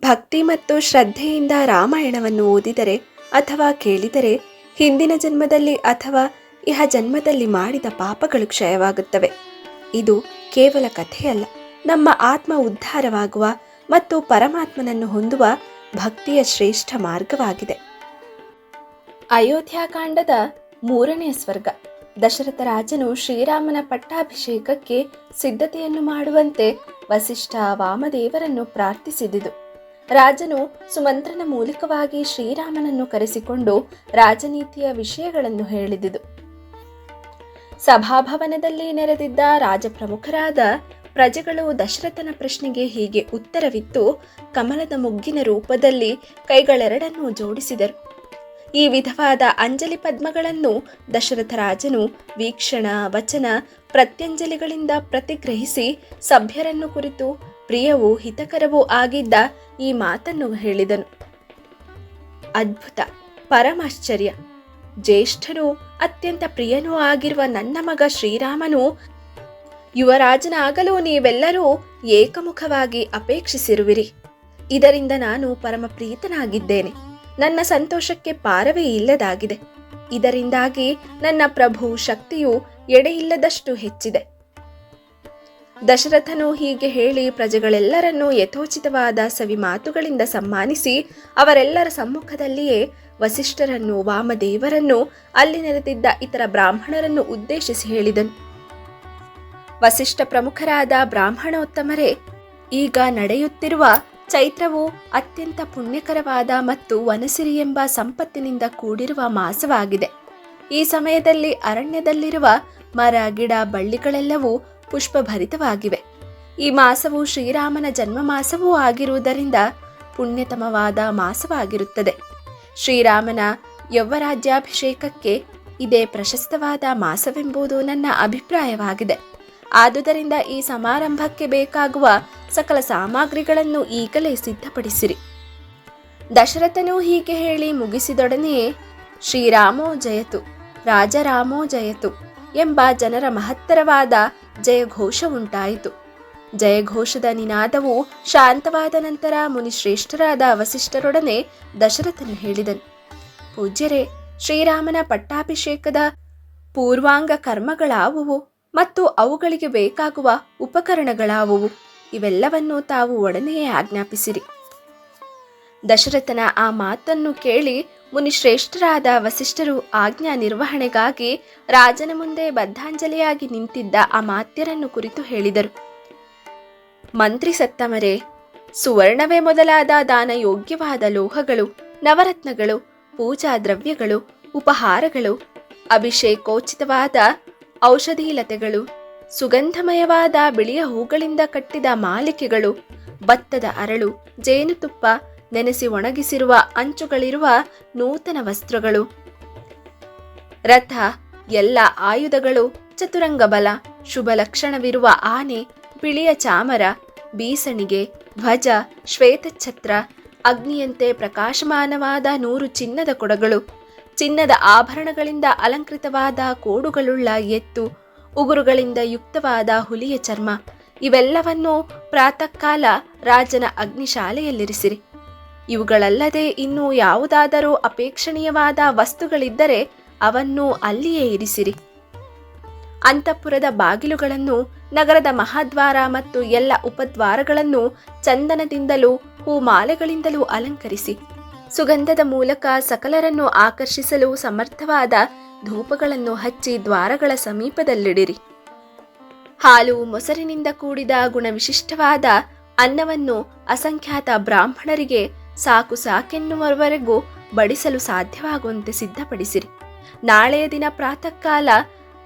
ಭಕ್ತಿ ಮತ್ತು ಶ್ರದ್ಧೆಯಿಂದ ರಾಮಾಯಣವನ್ನು ಓದಿದರೆ ಅಥವಾ ಕೇಳಿದರೆ ಹಿಂದಿನ ಜನ್ಮದಲ್ಲಿ ಅಥವಾ ಇಹ ಜನ್ಮದಲ್ಲಿ ಮಾಡಿದ ಪಾಪಗಳು ಕ್ಷಯವಾಗುತ್ತವೆ. ಇದು ಕೇವಲ ಕಥೆಯಲ್ಲ. ನಮ್ಮ ಆತ್ಮ ಉದ್ಧಾರವಾಗುವ ಮತ್ತು ಪರಮಾತ್ಮನನ್ನು ಹೊಂದುವ ಭಕ್ತಿಯ ಶ್ರೇಷ್ಠ ಮಾರ್ಗವಾಗಿದೆ. ಅಯೋಧ್ಯಾಕಾಂಡದ ಮೂರನೇ ಸ್ವರ್ಗ. ದಶರಥ ರಾಜನು ಶ್ರೀರಾಮನ ಪಟ್ಟಾಭಿಷೇಕಕ್ಕೆ ಸಿದ್ಧತೆಯನ್ನು ಮಾಡುವಂತೆ ವಸಿಷ್ಠ ವಾಮದೇವರನ್ನು ಪ್ರಾರ್ಥಿಸಿದುದು. ರಾಜನು ಸುಮಂತ್ರನ ಮೂಲಕವಾಗಿ ಶ್ರೀರಾಮನನ್ನು ಕರೆಸಿಕೊಂಡು ರಾಜನೀತಿಯ ವಿಷಯಗಳನ್ನು ಹೇಳಿದುದು. ಸಭಾಭವನದಲ್ಲಿ ನೆರೆದಿದ್ದ ರಾಜಪ್ರಮುಖರಾದ ಪ್ರಜೆಗಳು ದಶರಥನ ಪ್ರಶ್ನೆಗೆ ಹೀಗೆ ಉತ್ತರವಿತ್ತು. ಕಮಲದ ಮುಗ್ಗಿನ ರೂಪದಲ್ಲಿ ಕೈಗಳೆರಡನ್ನೂ ಜೋಡಿಸಿದರು. ಈ ವಿಧವಾದ ಅಂಜಲಿ ಪದ್ಮಗಳನ್ನು ದಶರಥ ರಾಜನು ವೀಕ್ಷಣ, ವಚನ, ಪ್ರತ್ಯಂಜಲಿಗಳಿಂದ ಪ್ರತಿಗ್ರಹಿಸಿ ಸಭ್ಯರನ್ನು ಕುರಿತು ಪ್ರಿಯವೂ ಹಿತಕರವೂ ಆಗಿದ್ದ ಈ ಮಾತನ್ನು ಹೇಳಿದನು. ಅದ್ಭುತ, ಪರಮಾಶ್ಚರ್ಯ. ಜ್ಯೇಷ್ಠನೂ ಅತ್ಯಂತ ಪ್ರಿಯನೂ ಆಗಿರುವ ನನ್ನ ಮಗ ಶ್ರೀರಾಮನು, ಯುವರಾಜನಾಗಲು ನೀವೆಲ್ಲರೂ ಏಕಮುಖವಾಗಿ ಅಪೇಕ್ಷಿಸಿರುವಿರಿ. ಇದರಿಂದ ನಾನು ಪರಮ ಪ್ರೀತನಾಗಿದ್ದೇನೆ ನನ್ನ ಸಂತೋಷಕ್ಕೆ ಪಾರವೇ ಇಲ್ಲದಾಗಿದೆ. ಇದರಿಂದಾಗಿ ನನ್ನ ಪ್ರಭು ಶಕ್ತಿಯು ಎಡೆಯಿಲ್ಲದಷ್ಟು ಹೆಚ್ಚಿದೆ. ದಶರಥನು ಹೀಗೆ ಹೇಳಿ ಪ್ರಜೆಗಳೆಲ್ಲರನ್ನೂ ಯಥೋಚಿತವಾದ ಸವಿ ಮಾತುಗಳಿಂದ ಸಮ್ಮಾನಿಸಿ ಅವರೆಲ್ಲರ ಸಮ್ಮುಖದಲ್ಲಿಯೇ ವಸಿಷ್ಠರನ್ನು, ವಾಮದೇವರನ್ನು, ಅಲ್ಲಿ ನೆರೆದಿದ್ದ ಇತರ ಬ್ರಾಹ್ಮಣರನ್ನು ಉದ್ದೇಶಿಸಿ ಹೇಳಿದನು. ವಸಿಷ್ಠ ಪ್ರಮುಖರಾದ ಬ್ರಾಹ್ಮಣೋತ್ತಮರೇ, ಈಗ ನಡೆಯುತ್ತಿರುವ ಚೈತ್ರವು ಅತ್ಯಂತ ಪುಣ್ಯಕರವಾದ ಮತ್ತು ವನಸಿರಿ ಎಂಬ ಸಂಪತ್ತಿನಿಂದ ಕೂಡಿರುವ ಮಾಸವಾಗಿದೆ. ಈ ಸಮಯದಲ್ಲಿ ಅರಣ್ಯದಲ್ಲಿರುವ ಮರ, ಗಿಡ, ಬಳ್ಳಿಗಳೆಲ್ಲವೂ ಪುಷ್ಪಭರಿತವಾಗಿವೆ. ಈ ಮಾಸವು ಶ್ರೀರಾಮನ ಜನ್ಮ ಮಾಸವೂ ಆಗಿರುವುದರಿಂದ ಪುಣ್ಯತಮವಾದ ಮಾಸವಾಗಿರುತ್ತದೆ. ಶ್ರೀರಾಮನ ಯೌವರಾಜ್ಯಾಭಿಷೇಕಕ್ಕೆ ಇದೇ ಪ್ರಶಸ್ತವಾದ ಮಾಸವೆಂಬುದು ನನ್ನ ಅಭಿಪ್ರಾಯವಾಗಿದೆ. ಆದುದರಿಂದ ಈ ಸಮಾರಂಭಕ್ಕೆ ಬೇಕಾಗುವ ಸಕಲ ಸಾಮಗ್ರಿಗಳನ್ನು ಈಗಲೇ ಸಿದ್ಧಪಡಿಸಿರಿ. ದಶರಥನು ಹೀಗೆ ಹೇಳಿ ಮುಗಿಸಿದೊಡನೆಯೇ, ಶ್ರೀರಾಮೋ ಜಯತು, ರಾಜರಾಮೋ ಜಯತು ಎಂಬ ಜನರ ಮಹತ್ತರವಾದ ಜಯಘೋಷ ಉಂಟಾಯಿತು. ಜಯಘೋಷದ ನಿನಾದವು ಶಾಂತವಾದ ನಂತರ ಮುನಿಶ್ರೇಷ್ಠರಾದ ವಸಿಷ್ಠರೊಡನೆ ದಶರಥನು ಹೇಳಿದನು. ಪೂಜ್ಯರೇ, ಶ್ರೀರಾಮನ ಪಟ್ಟಾಭಿಷೇಕದ ಪೂರ್ವಾಂಗ ಕರ್ಮಗಳಾವುವು ಮತ್ತು ಅವುಗಳಿಗೆ ಬೇಕಾಗುವ ಉಪಕರಣಗಳಾವುವು? ಇವೆಲ್ಲವನ್ನೂ ತಾವು ಒಡನೆಯೇ ಆಜ್ಞಾಪಿಸಿರಿ. ದಶರಥನ ಆ ಮಾತನ್ನು ಕೇಳಿ ಮುನಿಶ್ರೇಷ್ಠರಾದ ವಸಿಷ್ಠರು ಆಜ್ಞಾ ನಿರ್ವಹಣೆಗಾಗಿ ರಾಜನ ಮುಂದೆ ಬದ್ಧಾಂಜಲಿಯಾಗಿ ನಿಂತಿದ್ದ ಆ ಮಾತ್ಯರನ್ನು ಕುರಿತು ಹೇಳಿದರು. ಮಂತ್ರಿ ಸತ್ತಮರೆ, ಸುವರ್ಣವೇ ಮೊದಲಾದ ದಾನ ಯೋಗ್ಯವಾದ ಲೋಹಗಳು, ನವರತ್ನಗಳು, ಪೂಜಾ ದ್ರವ್ಯಗಳು, ಉಪಹಾರಗಳು, ಅಭಿಷೇಕೋಚಿತವಾದ ಔಷಧಿ ಲತೆಗಳು ಸುಗಂಧಮಯವಾದ ಬಿಳಿಯ ಹೂಗಳಿಂದ ಕಟ್ಟಿದ ಮಾಲಿಕೆಗಳು, ಭತ್ತದ ಅರಳು, ಜೇನುತುಪ್ಪ ನೆನೆಸಿ ಒಣಗಿಸಿರುವ ಅಂಚುಗಳಿರುವ ನೂತನ ವಸ್ತ್ರಗಳು. ರಥ, ಎಲ್ಲ ಆಯುಧಗಳು, ಚತುರಂಗ ಬಲ, ಶುಭ ಲಕ್ಷಣವಿರುವ ಆನೆ, ಬಿಳಿಯ ಚಾಮರ, ಬೀಸಣಿಗೆ, ಧ್ವಜ, ಶ್ವೇತಛತ್ರ, ಅಗ್ನಿಯಂತೆ ಪ್ರಕಾಶಮಾನವಾದ ನೂರು ಚಿನ್ನದ ಕೊಡಗಳು. ಚಿನ್ನದ ಆಭರಣಗಳಿಂದ ಅಲಂಕೃತವಾದ ಕೋಡುಗಳುಳ್ಳ ಎತ್ತು, ಉಗುರುಗಳಿಂದ ಯುಕ್ತವಾದ ಹುಲಿಯ ಚರ್ಮ, ಇವೆಲ್ಲವನ್ನೂ ಪ್ರಾತಃಕಾಲ ರಾಜನ ಅಗ್ನಿಶಾಲೆಯಲ್ಲಿರಿಸಿರಿ. ಇವುಗಳಲ್ಲದೆ ಇನ್ನೂ ಯಾವುದಾದರೂ ಅಪೇಕ್ಷಣೀಯವಾದ ವಸ್ತುಗಳಿದ್ದರೆ ಅವನ್ನು ಅಲ್ಲಿಯೇ ಇರಿಸಿರಿ. ಅಂತಃಪುರದ ಬಾಗಿಲುಗಳನ್ನು, ನಗರದ ಮಹಾದ್ವಾರ ಮತ್ತು ಎಲ್ಲ ಉಪದ್ವಾರಗಳನ್ನು ಚಂದನದಿಂದಲೂ ಹೂಮಾಲೆಗಳಿಂದಲೂ ಅಲಂಕರಿಸಿ. ಸುಗಂಧದ ಮೂಲಕ ಸಕಲರನ್ನು ಆಕರ್ಷಿಸಲು ಸಮರ್ಥವಾದ ಧೂಪಗಳನ್ನು ಹಚ್ಚಿ ದ್ವಾರಗಳ ಸಮೀಪದಲ್ಲಿಡಿರಿ. ಹಾಲು ಮೊಸರಿನಿಂದ ಕೂಡಿದ ಗುಣವಿಶಿಷ್ಟವಾದ ಅನ್ನವನ್ನು ಅಸಂಖ್ಯಾತ ಬ್ರಾಹ್ಮಣರಿಗೆ ಸಾಕು ಸಾಕೆನ್ನುವರೆಗೂ ಬಡಿಸಲು ಸಾಧ್ಯವಾಗುವಂತೆ ಸಿದ್ಧಪಡಿಸಿರಿ. ನಾಳೆಯ ದಿನ ಪ್ರಾತಃ ಕಾಲ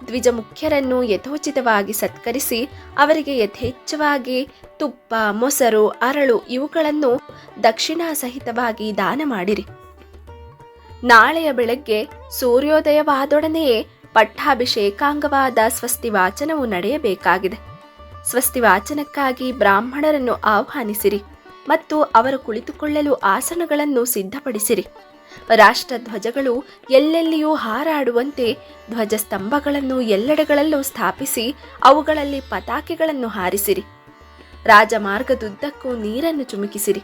ದ್ವಿಜ ಮುಖ್ಯರನ್ನು ಯಥೋಚಿತವಾಗಿ ಸತ್ಕರಿಸಿ ಅವರಿಗೆ ಯಥೇಚ್ಛವಾಗಿ ತುಪ್ಪ, ಮೊಸರು, ಅರಳು ಇವುಗಳನ್ನು ದಕ್ಷಿಣಾ ಸಹಿತವಾಗಿ ದಾನ ಮಾಡಿರಿ ನಾಳೆಯ ಬೆಳಗ್ಗೆ ಸೂರ್ಯೋದಯವಾದೊಡನೆಯೇ ಪಟ್ಟಾಭಿಷೇಕಾಂಗವಾದ ಸ್ವಸ್ತಿ ವಾಚನವು ನಡೆಯಬೇಕಾಗಿದೆ. ಸ್ವಸ್ತಿ ವಾಚನಕ್ಕಾಗಿ ಬ್ರಾಹ್ಮಣರನ್ನು ಆಹ್ವಾನಿಸಿರಿ. ಮತ್ತು ಅವರು ಕುಳಿತುಕೊಳ್ಳಲು ಆಸನಗಳನ್ನು ಸಿದ್ಧಪಡಿಸಿರಿ. ರಾಷ್ಟ್ರಧ್ವಜಗಳು ಎಲ್ಲೆಲ್ಲಿಯೂ ಹಾರಾಡುವಂತೆ ಧ್ವಜಸ್ತಂಭಗಳನ್ನು ಎಲ್ಲೆಡೆಗಳಲ್ಲೂ ಸ್ಥಾಪಿಸಿ ಅವುಗಳಲ್ಲಿ ಪತಾಕೆಗಳನ್ನು ಹಾರಿಸಿರಿ. ರಾಜಮಾರ್ಗದುದ್ದಕ್ಕೂ ನೀರನ್ನು ಚುಮುಕಿಸಿರಿ.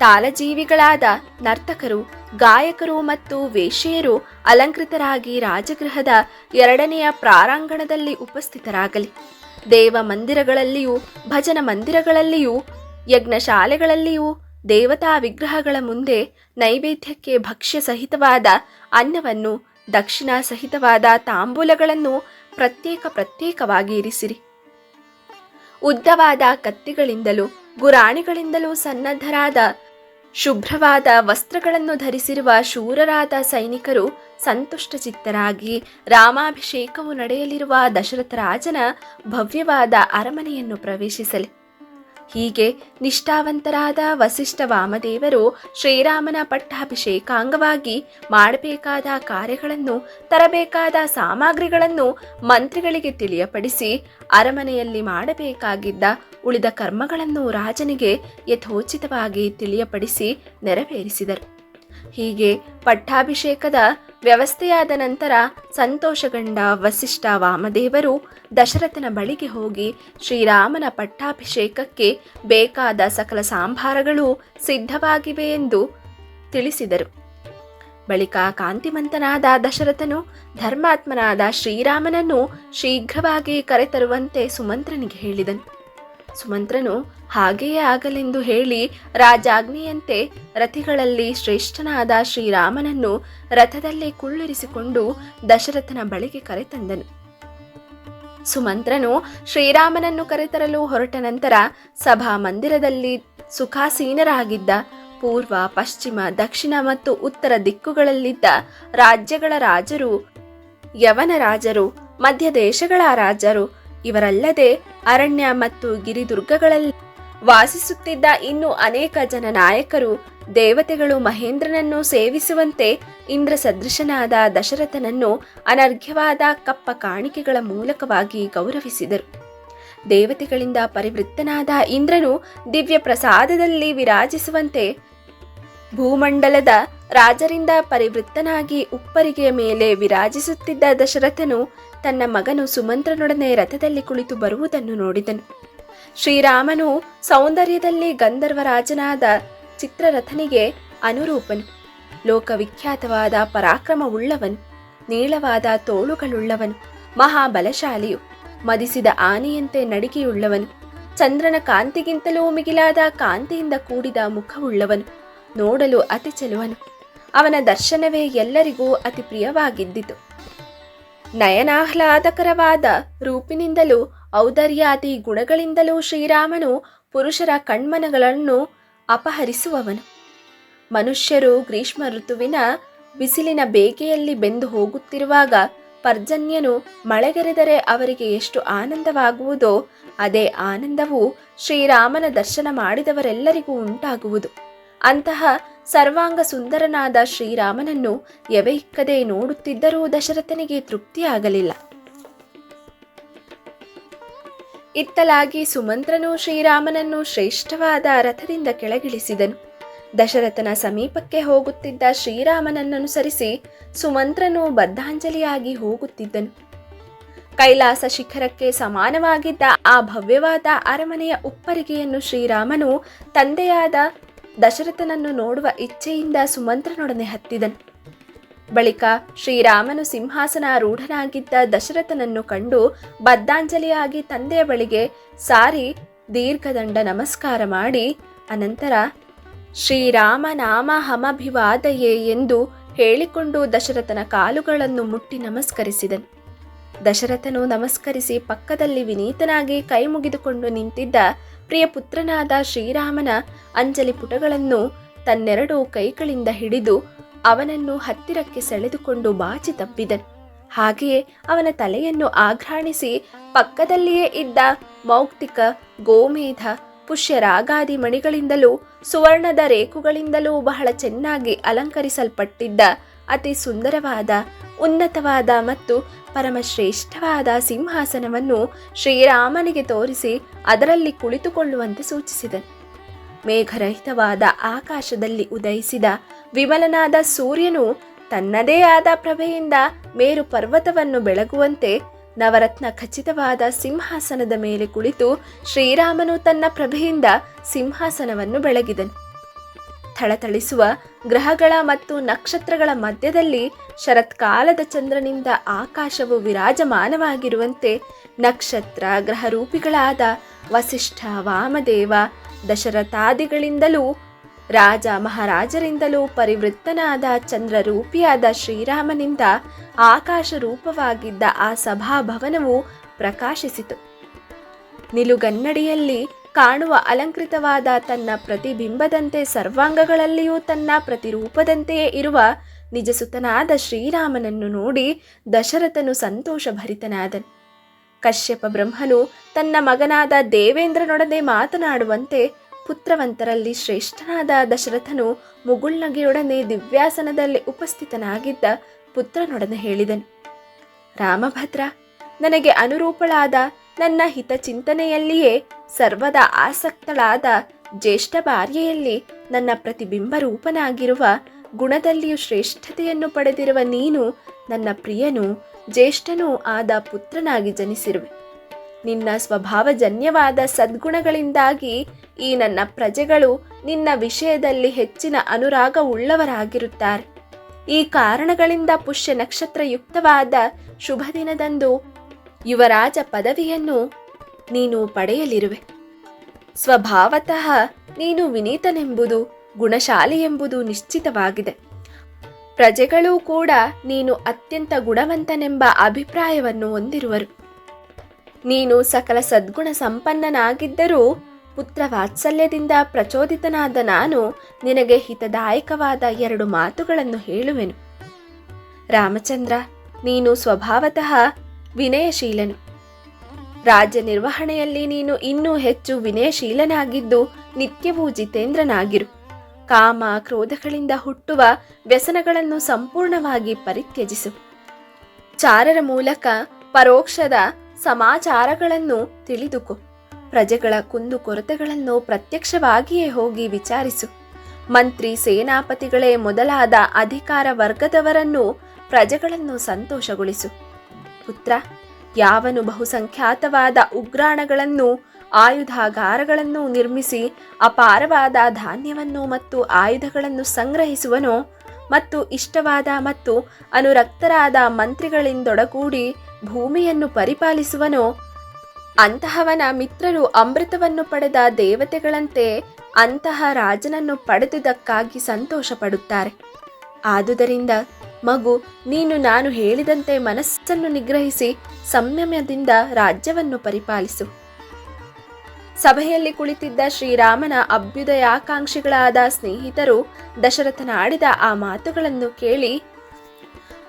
ತಾಲಜೀವಿಗಳಾದ ನರ್ತಕರು, ಗಾಯಕರು ಮತ್ತು ವೇಶ್ಯೆಯರು ಅಲಂಕೃತರಾಗಿ ರಾಜಗೃಹದ ಎರಡನೆಯ ಪ್ರಾರಾಂಗಣದಲ್ಲಿ ಉಪಸ್ಥಿತರಾಗಲಿ. ದೇವ ಮಂದಿರಗಳಲ್ಲಿಯೂ ಭಜನ ಮಂದಿರಗಳಲ್ಲಿಯೂ ಯಜ್ಞಶಾಲೆಗಳಲ್ಲಿಯೂ ದೇವತಾ ವಿಗ್ರಹಗಳ ಮುಂದೆ ನೈವೇದ್ಯಕ್ಕೆ ಭಕ್ಷ್ಯ ಸಹಿತವಾದ ಅನ್ನವನ್ನು, ದಕ್ಷಿಣ ಸಹಿತವಾದ ತಾಂಬೂಲಗಳನ್ನು ಪ್ರತ್ಯೇಕ ಪ್ರತ್ಯೇಕವಾಗಿ ಇರಿಸಿರಿ. ಉದ್ದವಾದ ಕತ್ತಿಗಳಿಂದಲೂ ಗುರಾಣಿಗಳಿಂದಲೂ ಸನ್ನದ್ಧರಾದ ಶುಭ್ರವಾದ ವಸ್ತ್ರಗಳನ್ನು ಧರಿಸಿರುವ ಶೂರರಾದ ಸೈನಿಕರು ಸಂತುಷ್ಟಚಿತ್ತರಾಗಿ ರಾಮಾಭಿಷೇಕವು ನಡೆಯಲಿರುವ ದಶರಥ ರಾಜನ ಭವ್ಯವಾದ ಅರಮನೆಯನ್ನು ಪ್ರವೇಶಿಸಲಿ. ಹೀಗೆ ನಿಷ್ಠಾವಂತರಾದ ವಸಿಷ್ಠ ವಾಮದೇವರು ಶ್ರೀರಾಮನ ಪಟ್ಟಾಭಿಷೇಕಾಂಗವಾಗಿ ಮಾಡಬೇಕಾದ ಕಾರ್ಯಗಳನ್ನು, ತರಬೇಕಾದ ಸಾಮಗ್ರಿಗಳನ್ನು ಮಂತ್ರಿಗಳಿಗೆ ತಿಳಿಯಪಡಿಸಿ ಅರಮನೆಯಲ್ಲಿ ಮಾಡಬೇಕಾಗಿದ್ದ ಉಳಿದ ಕರ್ಮಗಳನ್ನು ರಾಜನಿಗೆ ಯಥೋಚಿತವಾಗಿ ತಿಳಿಯಪಡಿಸಿ ನೆರವೇರಿಸಿದರು. ಹೀಗೆ ಪಟ್ಟಾಭಿಷೇಕದ ವ್ಯವಸ್ಥೆಯಾದ ನಂತರ ಸಂತೋಷಗೊಂಡ ವಸಿಷ್ಠ ವಾಮದೇವರು ದಶರಥನ ಬಳಿಗೆ ಹೋಗಿ ಶ್ರೀರಾಮನ ಪಟ್ಟಾಭಿಷೇಕಕ್ಕೆ ಬೇಕಾದ ಸಕಲ ಸಾಂಭಾರಗಳು ಸಿದ್ಧವಾಗಿವೆ ಎಂದು ತಿಳಿಸಿದರು. ಬಳಿಕ ಕಾಂತಿಮಂತನಾದ ದಶರಥನು ಧರ್ಮಾತ್ಮನಾದ ಶ್ರೀರಾಮನನ್ನು ಶೀಘ್ರವಾಗಿ ಕರೆತರುವಂತೆ ಸುಮಂತ್ರನಿಗೆ ಹೇಳಿದನು. ಸುಮಂತ್ರನು ಹಾಗೆಯೇ ಆಗಲೆಂದು ಹೇಳಿ ರಾಜಾಜ್ಞೆಯಂತೆ ರಥಿಗಳಲ್ಲಿ ಶ್ರೇಷ್ಠನಾದ ಶ್ರೀರಾಮನನ್ನು ರಥದಲ್ಲಿ ಕುಳ್ಳಿರಿಸಿಕೊಂಡು ದಶರಥನ ಬಳಿಗೆ ಕರೆತಂದನು. ಸುಮಂತ್ರನು ಶ್ರೀರಾಮನನ್ನು ಕರೆತರಲು ಹೊರಟ ನಂತರ ಸಭಾ ಮಂದಿರದಲ್ಲಿ ಸುಖಾಸೀನರಾಗಿದ್ದ ಪೂರ್ವ, ಪಶ್ಚಿಮ, ದಕ್ಷಿಣ ಮತ್ತು ಉತ್ತರ ದಿಕ್ಕುಗಳಲ್ಲಿದ್ದ ರಾಜ್ಯಗಳ ರಾಜರು, ಯವನ ರಾಜರು ಮಧ್ಯ ದೇಶಗಳ ರಾಜರು ಇವರಲ್ಲದೆ ಅರಣ್ಯ ಮತ್ತು ಗಿರಿದುರ್ಗಗಳಲ್ಲಿ ವಾಸಿಸುತ್ತಿದ್ದ ಇನ್ನು ಅನೇಕ ಜನ ನಾಯಕರು, ದೇವತೆಗಳು ಮಹೇಂದ್ರನನ್ನು ಸೇವಿಸುವಂತೆ ಇಂದ್ರ ಸದೃಶನಾದ ದಶರಥನನ್ನು ಅನರ್ಘ್ಯವಾದ ಕಪ್ಪ ಕಾಣಿಕೆಗಳ ಮೂಲಕವಾಗಿ ಗೌರವಿಸಿದರು. ದೇವತೆಗಳಿಂದ ಪರಿವೃತ್ತನಾದ ಇಂದ್ರನು ದಿವ್ಯ ಪ್ರಸಾದದಲ್ಲಿ ವಿರಾಜಿಸುವಂತೆ ಭೂಮಂಡಲದ ರಾಜರಿಂದ ಪರಿವೃತ್ತನಾಗಿ ಉಪ್ಪರಿಗೆಯ ಮೇಲೆ ವಿರಾಜಿಸುತ್ತಿದ್ದ ದಶರಥನು ತನ್ನ ಮಗನು ಸುಮಂತ್ರನೊಡನೆ ರಥದಲ್ಲಿ ಕುಳಿತು ಬರುವುದನ್ನು ನೋಡಿದನು. ಶ್ರೀರಾಮನು ಸೌಂದರ್ಯದಲ್ಲಿ ಗಂಧರ್ವರಾಜನಾದ ಚಿತ್ರರಥನಿಗೆ ಅನುರೂಪನು. ಲೋಕವಿಖ್ಯಾತವಾದ ಪರಾಕ್ರಮವುಳ್ಳವನು, ನೀಳವಾದ ತೋಳುಗಳುಳ್ಳವನು, ಮಹಾಬಲಶಾಲಿಯು, ಮದಿಸಿದ ಆನೆಯಂತೆ ನಡಿಗೆಯುಳ್ಳವನು, ಚಂದ್ರನ ಕಾಂತಿಗಿಂತಲೂ ಮಿಗಿಲಾದ ಕಾಂತಿಯಿಂದ ಕೂಡಿದ ಮುಖವುಳ್ಳವನು, ನೋಡಲು ಅತಿ ಚೆಲುವನು. ಅವನ ದರ್ಶನವೇ ಎಲ್ಲರಿಗೂ ಅತಿ ಪ್ರಿಯವಾಗಿದ್ದಿತು. ನಯನಾಹ್ಲಾದಕರವಾದ ರೂಪಿನಿಂದಲೂ ಔದರ್ಯಾದಿ ಗುಣಗಳಿಂದಲೂ ಶ್ರೀರಾಮನು ಪುರುಷರ ಕಣ್ಮನಗಳನ್ನು ಅಪಹರಿಸುವವನು. ಮನುಷ್ಯರು ಗ್ರೀಷ್ಮ ಋತುವಿನ ಬಿಸಿಲಿನ ಬೇಗೆಯಲ್ಲಿ ಬೆಂದು ಹೋಗುತ್ತಿರುವಾಗ ಪರ್ಜನ್ಯನು ಮಳೆಗೆರೆದರೆ ಅವರಿಗೆ ಎಷ್ಟು ಆನಂದವಾಗುವುದೋ ಅದೇ ಆನಂದವು ಶ್ರೀರಾಮನ ದರ್ಶನ ಮಾಡಿದವರೆಲ್ಲರಿಗೂ ಉಂಟಾಗುವುದು. ಅಂತಹ ಸರ್ವಾಂಗ ಸುಂದರನಾದ ಶ್ರೀರಾಮನನ್ನು ಎವೆಯಿಕ್ಕದೆ ನೋಡುತ್ತಿದ್ದರೂ ದಶರಥನಿಗೆ ತೃಪ್ತಿಯಾಗಲಿಲ್ಲ. ಇತ್ತಲಾಗಿ ಸುಮಂತ್ರನು ಶ್ರೀರಾಮನನ್ನು ಶ್ರೇಷ್ಠವಾದ ರಥದಿಂದ ಕೆಳಗಿಳಿಸಿದನು. ದಶರಥನ ಸಮೀಪಕ್ಕೆ ಹೋಗುತ್ತಿದ್ದ ಶ್ರೀರಾಮನನ್ನನುಸರಿಸಿ ಸುಮಂತ್ರನು ಬದ್ಧಾಂಜಲಿಯಾಗಿ ಹೋಗುತ್ತಿದ್ದನು. ಕೈಲಾಸ ಶಿಖರಕ್ಕೆ ಸಮಾನವಾಗಿದ್ದ ಆ ಭವ್ಯವಾದ ಅರಮನೆಯ ಉಪ್ಪರಿಗೆಯನ್ನು ಶ್ರೀರಾಮನು ತಂದೆಯಾದ ದಶರಥನನ್ನು ನೋಡುವ ಇಚ್ಛೆಯಿಂದ ಸುಮಂತ್ರನೊಡನೆ ಹತ್ತಿದನು. ಬಳಿಕ ಶ್ರೀರಾಮನು ಸಿಂಹಾಸನಾರೂಢನಾಗಿದ್ದ ದಶರಥನನ್ನು ಕಂಡು ಬದ್ಧಾಂಜಲಿಯಾಗಿ ತಂದೆಯ ಬಳಿಗೆ ಸಾರಿ, ದೀರ್ಘದಂಡ ನಮಸ್ಕಾರ ಮಾಡಿ, ಅನಂತರ ಶ್ರೀರಾಮ ನಾಮ ಹಮಭಿವಾದಯೇ ಎಂದು ಹೇಳಿಕೊಂಡು ದಶರಥನ ಕಾಲುಗಳನ್ನು ಮುಟ್ಟಿ ನಮಸ್ಕರಿಸಿದನು. ದಶರಥನು ನಮಸ್ಕರಿಸಿ ಪಕ್ಕದಲ್ಲಿ ವಿನೀತನಾಗಿ ಕೈ ಮುಗಿದುಕೊಂಡು ನಿಂತಿದ್ದ ಪ್ರಿಯ ಪುತ್ರನಾದ ಶ್ರೀರಾಮನ ಅಂಜಲಿ ಪುಟಗಳನ್ನು ತನ್ನೆರಡು ಕೈಗಳಿಂದ ಹಿಡಿದು ಅವನನ್ನು ಹತ್ತಿರಕ್ಕೆ ಸೆಳೆದುಕೊಂಡು ಬಾಚಿ ತಪ್ಪಿದನು. ಹಾಗೆಯೇ ಅವನ ತಲೆಯನ್ನು ಆಘ್ರಾಣಿಸಿ ಪಕ್ಕದಲ್ಲಿಯೇ ಇದ್ದ ಮೌಕ್ತಿಕ, ಗೋಮೇಧ, ಪುಷ್ಯರಾಗಾದಿ ಮಣಿಗಳಿಂದಲೂ ಸುವರ್ಣದ ರೇಖುಗಳಿಂದಲೂ ಬಹಳ ಚೆನ್ನಾಗಿ ಅಲಂಕರಿಸಲ್ಪಟ್ಟಿದ್ದ ಅತಿ ಸುಂದರವಾದ, ಉನ್ನತವಾದ ಮತ್ತು ಪರಮಶ್ರೇಷ್ಠವಾದ ಸಿಂಹಾಸನವನ್ನು ಶ್ರೀರಾಮನಿಗೆ ತೋರಿಸಿ ಅದರಲ್ಲಿ ಕುಳಿತುಕೊಳ್ಳುವಂತೆ ಸೂಚಿಸಿದನು. ಮೇಘರಹಿತವಾದ ಆಕಾಶದಲ್ಲಿ ಉದಯಿಸಿದ ವಿಮಲನಾದ ಸೂರ್ಯನು ತನ್ನದೇ ಆದ ಪ್ರಭೆಯಿಂದ ಮೇರು ಪರ್ವತವನ್ನು ಬೆಳಗುವಂತೆ ನವರತ್ನ ಖಚಿತವಾದ ಸಿಂಹಾಸನದ ಮೇಲೆ ಕುಳಿತು ಶ್ರೀರಾಮನು ತನ್ನ ಪ್ರಭೆಯಿಂದ ಸಿಂಹಾಸನವನ್ನು ಬೆಳಗಿದನು. ಥಳಥಳಿಸುವ ಗ್ರಹಗಳ ಮತ್ತು ನಕ್ಷತ್ರಗಳ ಮಧ್ಯದಲ್ಲಿ ಶರತ್ಕಾಲದ ಚಂದ್ರನಿಂದ ಆಕಾಶವು ವಿರಾಜಮಾನವಾಗಿರುವಂತೆ ನಕ್ಷತ್ರ ಗ್ರಹರೂಪಿಗಳಾದ ವಸಿಷ್ಠ ವಾಮದೇವ ದಶರಥಾದಿಗಳಿಂದಲೂ ರಾಜ ಮಹಾರಾಜರಿಂದಲೂ ಪರಿವೃತ್ತನಾದ ಚಂದ್ರರೂಪಿಯಾದ ಶ್ರೀರಾಮನಿಂದ ಆಕಾಶ ರೂಪವಾಗಿದ್ದ ಆ ಸಭಾಭವನವು ಪ್ರಕಾಶಿಸಿತು. ನಿಲುಗನ್ನಡಿಯಲ್ಲಿ ಕಾಣುವ ಅಲಂಕೃತವಾದ ತನ್ನ ಪ್ರತಿಬಿಂಬದಂತೆ ಸರ್ವಾಂಗಗಳಲ್ಲಿಯೂ ತನ್ನ ಪ್ರತಿರೂಪದಂತೆಯೇ ಇರುವ ನಿಜಸುತನಾದ ಶ್ರೀರಾಮನನ್ನು ನೋಡಿ ದಶರಥನು ಸಂತೋಷಭರಿತನಾದನು. ಕಶ್ಯಪ ಬ್ರಹ್ಮನು ತನ್ನ ಮಗನಾದ ದೇವೇಂದ್ರನೊಡನೆ ಮಾತನಾಡುವಂತೆ ಪುತ್ರವಂತರಲ್ಲಿ ಶ್ರೇಷ್ಠನಾದ ದಶರಥನು ಮುಗುಳ್ನಗೆಯೊಡನೆ ದಿವ್ಯಾಸನದಲ್ಲಿ ಉಪಸ್ಥಿತನಾಗಿದ್ದ ಪುತ್ರನೊಡನೆ ಹೇಳಿದನು. ರಾಮಭದ್ರ, ನನಗೆ ಅನುರೂಪಳಾದ ನನ್ನ ಹಿತಚಿಂತನೆಯಲ್ಲಿಯೇ ಸರ್ವದಾ ಆಸಕ್ತಳಾದ ಜ್ಯೇಷ್ಠ ಭಾರ್ಯೆಯಲ್ಲಿ ನನ್ನ ಪ್ರತಿಬಿಂಬ ರೂಪನಾಗಿರುವ ಗುಣದಲ್ಲಿಯೂ ಶ್ರೇಷ್ಠತೆಯನ್ನು ಪಡೆದಿರುವ ನೀನು ನನ್ನ ಪ್ರಿಯನೂ ಜ್ಯೇಷ್ಠನೂ ಆದ ಪುತ್ರನಾಗಿ ಜನಿಸಿರುವೆ. ನಿನ್ನ ಸ್ವಭಾವಜನ್ಯವಾದ ಸದ್ಗುಣಗಳಿಂದಾಗಿ ಈ ನನ್ನ ಪ್ರಜೆಗಳು ನಿನ್ನ ವಿಷಯದಲ್ಲಿ ಹೆಚ್ಚಿನ ಅನುರಾಗವುಳ್ಳವರಾಗಿರುತ್ತಾರೆ ಈ ಕಾರಣಗಳಿಂದ ಪುಷ್ಯ ನಕ್ಷತ್ರಯುಕ್ತವಾದ ಶುಭ ದಿನದಂದು ಯುವರಾಜ ಪದವಿಯನ್ನು ನೀನು ಪಡೆಯಲಿರುವೆ. ಸ್ವಭಾವತಃ ನೀನು ವಿನೀತನೆಂಬುದು ಗುಣಶಾಲಿ ಎಂಬುದು ನಿಶ್ಚಿತವಾಗಿದೆ. ಪ್ರಜೆಗಳೂ ಕೂಡ ನೀನು ಅತ್ಯಂತ ಗುಣವಂತನೆಂಬ ಅಭಿಪ್ರಾಯವನ್ನು ಹೊಂದಿರುವರು. ನೀನು ಸಕಲ ಸದ್ಗುಣ ಸಂಪನ್ನನಾಗಿದ್ದರೂ ಪುತ್ರ ವಾತ್ಸಲ್ಯದಿಂದ ಪ್ರಚೋದಿತನಾದ ನಾನು ನಿನಗೆ ಹಿತದಾಯಕವಾದ ಎರಡು ಮಾತುಗಳನ್ನು ಹೇಳುವೆನು. ರಾಮಚಂದ್ರ, ನೀನು ಸ್ವಭಾವತಃ ವಿನಯಶೀಲನು. ರಾಜ್ಯ ನಿರ್ವಹಣೆಯಲ್ಲಿ ನೀನು ಇನ್ನೂ ಹೆಚ್ಚು ವಿನಯಶೀಲನಾಗಿದ್ದು ನಿತ್ಯವೂ ಜಿತೇಂದ್ರನಾಗಿರು. ಕಾಮ ಕ್ರೋಧಗಳಿಂದ ಹುಟ್ಟುವ ವ್ಯಸನಗಳನ್ನು ಸಂಪೂರ್ಣವಾಗಿ ಪರಿತ್ಯಜಿಸು. ಚಾರರ ಮೂಲಕ ಪರೋಕ್ಷದ ಸಮಾಚಾರಗಳನ್ನು ತಿಳಿದುಕೋ. ಪ್ರಜೆಗಳ ಕುಂದು ಕೊರತೆಗಳನ್ನು ಪ್ರತ್ಯಕ್ಷವಾಗಿಯೇ ಹೋಗಿ ವಿಚಾರಿಸು. ಮಂತ್ರಿ ಸೇನಾಪತಿಗಳೇ ಮೊದಲಾದ ಅಧಿಕಾರ ವರ್ಗದವರನ್ನು ಪ್ರಜೆಗಳನ್ನು ಸಂತೋಷಗೊಳಿಸು. ಪುತ್ರ. ಯಾವನು ಬಹುಸಂಖ್ಯಾತವಾದ ಉಗ್ರಾಣಗಳನ್ನು, ಆಯುಧಾಗಾರಗಳನ್ನು ನಿರ್ಮಿಸಿ ಅಪಾರವಾದ ಧಾನ್ಯವನ್ನು ಮತ್ತು ಆಯುಧಗಳನ್ನು ಸಂಗ್ರಹಿಸುವನೋ ಮತ್ತು ಇಷ್ಟವಾದ ಮತ್ತು ಅನುರಕ್ತರಾದ ಮಂತ್ರಿಗಳಿಂದೊಡಗೂಡಿ ಭೂಮಿಯನ್ನು ಪರಿಪಾಲಿಸುವನೋ. ಅಂತಹವನ ಮಿತ್ರರು ಅಮೃತವನ್ನು ಪಡೆದ ದೇವತೆಗಳಂತೆ ಅಂತಹ ರಾಜನನ್ನು ಪಡೆದುದಕ್ಕಾಗಿ ಸಂತೋಷ ಪಡುತ್ತಾರೆ ಆದುದರಿಂದ ಮಗು, ನೀನು ನಾನು ಹೇಳಿದಂತೆ ಮನಸ್ಸನ್ನು ನಿಗ್ರಹಿಸಿ ಸಂಯಮದಿಂದ ರಾಜ್ಯವನ್ನು ಪರಿಪಾಲಿಸು. ಸಭೆಯಲ್ಲಿ ಕುಳಿತಿದ್ದ ಶ್ರೀರಾಮನ ಅಭ್ಯುದಯಾಕಾಂಕ್ಷಿಗಳಾದ ಸ್ನೇಹಿತರು ದಶರಥನ ಆಡಿದ ಆ ಮಾತುಗಳನ್ನು ಕೇಳಿ,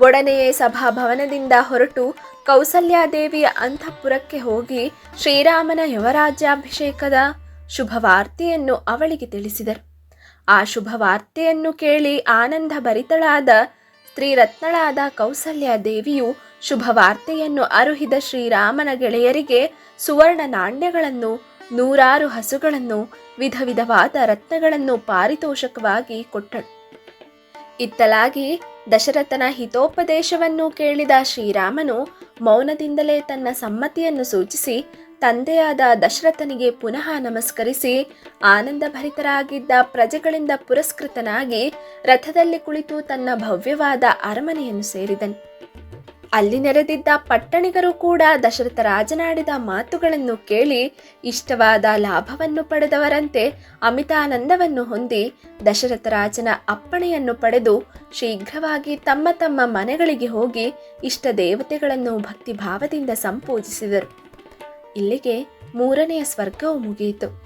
ಒಡನೆಯೇ ಸಭಾಭವನದಿಂದ ಹೊರಟು ಕೌಸಲ್ಯಾದೇವಿಯ ಅಂತಃಪುರಕ್ಕೆ ಹೋಗಿ ಶ್ರೀರಾಮನ ಯುವರಾಜ್ಯಾಭಿಷೇಕದ ಶುಭವಾರ್ತೆಯನ್ನು ಅವಳಿಗೆ ತಿಳಿಸಿದರು. ಆ ಶುಭವಾರ್ತೆಯನ್ನು ಕೇಳಿ ಆನಂದ ಭರಿತಳಾದ ಸ್ತ್ರೀರತ್ನಳಾದ ಕೌಸಲ್ಯ ದೇವಿಯು ಶುಭವಾರ್ತೆಯನ್ನು ಅರುಹಿದ ಶ್ರೀರಾಮನ ಗೆಳೆಯರಿಗೆ ಸುವರ್ಣ ನಾಣ್ಯಗಳನ್ನು ನೂರಾರು ಹಸುಗಳನ್ನು ವಿಧ ವಿಧವಾದ ರತ್ನಗಳನ್ನು ಪಾರಿತೋಷಕವಾಗಿ ಕೊಟ್ಟಳು ಇತ್ತಲಾಗಿ ದಶರಥನ ಹಿತೋಪದೇಶವನ್ನು ಕೇಳಿದ ಶ್ರೀರಾಮನು ಮೌನದಿಂದಲೇ ತನ್ನ ಸಮ್ಮತಿಯನ್ನು ಸೂಚಿಸಿ ತಂದೆಯಾದ ದಶರಥನಿಗೆ ಪುನಃ ನಮಸ್ಕರಿಸಿ ಆನಂದಭರಿತರಾಗಿದ್ದ ಪ್ರಜೆಗಳಿಂದ ಪುರಸ್ಕೃತನಾಗಿ ರಥದಲ್ಲಿ ಕುಳಿತು ತನ್ನ ಭವ್ಯವಾದ ಅರಮನೆಯನ್ನು ಸೇರಿದನು. ಅಲ್ಲಿ ನೆರೆದಿದ್ದ ಪಟ್ಟಣಿಗರು ಕೂಡ ದಶರಥ ರಾಜನಾಡಿದ ಮಾತುಗಳನ್ನು ಕೇಳಿ ಇಷ್ಟವಾದ ಲಾಭವನ್ನು ಪಡೆದವರಂತೆ ಅಮಿತಾನಂದವನ್ನು ಹೊಂದಿ ದಶರಥ ರಾಜನ ಅಪ್ಪಣೆಯನ್ನು ಪಡೆದು ಶೀಘ್ರವಾಗಿ ತಮ್ಮ ತಮ್ಮ ಮನೆಗಳಿಗೆ ಹೋಗಿ ಇಷ್ಟ ದೇವತೆಗಳನ್ನು ಭಕ್ತಿಭಾವದಿಂದ ಸಂಪೂಜಿಸಿದರು. ಇಲ್ಲಿಗೆ ಮೂರನೆಯ ಸ್ವರ್ಗವು ಮುಗಿಯಿತು.